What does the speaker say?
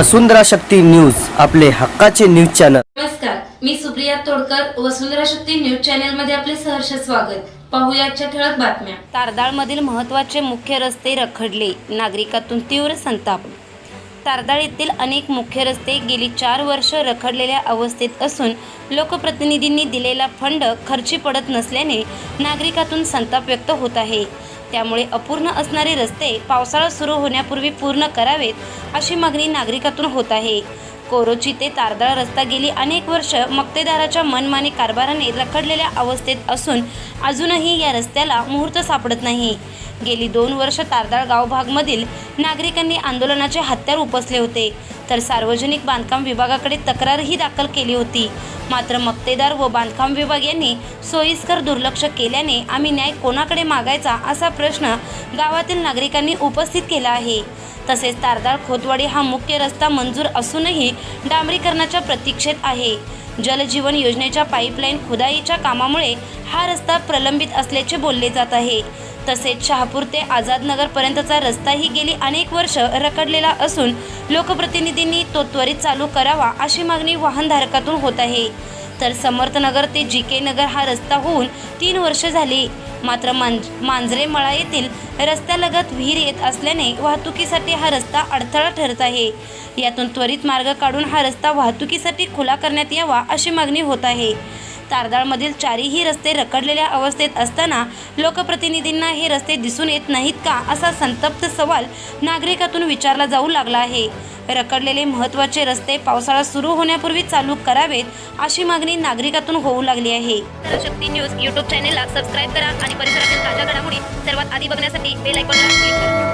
वसुंधरा Shakti news आपले हक्काचे news channel. नमस्कार मी सुप्रिया तोडकर वसुंधरा शक्ती न्यूज चॅनलमध्ये आपले सहर्ष स्वागत. पाहूया आजच्या ठळक बातम्या. तारदाळमधील महत्त्वाचे मुख्य रस्ते रखडले नागरिकातून तीव्र संताप. तारदाळ येथील अनेक मुख्य रस्ते गेली चार वर्ष रखडलेल्या अवस्थेत असून लोकप्रतिनिधींनी दिलेला फंड खर्ची पडत नसल्याने नागरिकातून संताप व्यक्त होत आहे. त्यामुळे अपूर्ण असणारे रस्ते पावसाळा सुरू होण्यापूर्वी पूर्ण करावेत अशी मागणी नागरिकातून होत आहे. कोरोची ते तारदाळ रस्ता गेली अनेक वर्ष मक्तेदाराच्या मनमानी कारभाराने रखडलेल्या अवस्थेत असून अजूनही या रस्त्याला मुहूर्त सापडत नाही. गेली दोन वर्ष तारदाळ गावभागमधील नागरिकांनी आंदोलनाचे हत्यार उपसले होते तर सार्वजनिक बांधकाम विभागाकडे तक्रारही दाखल केली होती. मात्र मक्तेदार व बांधकाम विभाग यांनी सोयीस्कर दुर्लक्ष केल्याने आम्ही न्याय कोणाकडे मागायचा असा प्रश्न गावातील नागरिकांनी उपस्थित केला आहे. तसेच तारदाळ खोतवाडी हा मुख्य रस्ता मंजूर असूनही डांबरीकरणाच्या प्रतीक्षेत आहे. जलजीवन योजनेच्या पाईपलाईन खुदाईच्या कामामुळे हा रस्ता प्रलंबित असल्याचे बोलले जात आहे. तसेच शहापूर ते आझादनगरपर्यंतचा रस्ताही गेली अनेक वर्ष रखडलेला असून लोकप्रतिनिधींनी तो त्वरित चालू करावा अशी मागणी वाहनधारकातून होत आहे. तर समर्थनगर ते जी के नगर हा रस्ता होऊन तीन वर्ष झाली. मात्र मांज मांजरे मळा येथील रस्त्यालगत विहीर येत असल्याने वाहतुकीसाठी हा रस्ता अडथळा ठरत आहे. यातून त्वरित मार्ग काढून हा रस्ता वाहतुकीसाठी खुला करण्यात यावा अशी मागणी होत आहे. तारदाळमधील चारही रस्ते रखडलेल्या अवस्थेत असताना लोकप्रतिनिधींना हे रस्ते दिसून येत नाहीत का असा संतप्त सवाल नागरिकातून विचारला जाऊ लागला आहे. रखडलेले महत्त्वाचे रस्ते पावसाळा सुरू होण्यापूर्वी चालू करावेत अशी मागणी नागरिकातून होऊ लागली आहे. शक्ती न्यूज यूट्यूब चॅनेलला सबस्क्राईब करा आणि परिसरातील ताज्या घडामोडी सर्वात आधी बघण्यासाठी बेल आयकॉनला क्लिक करा.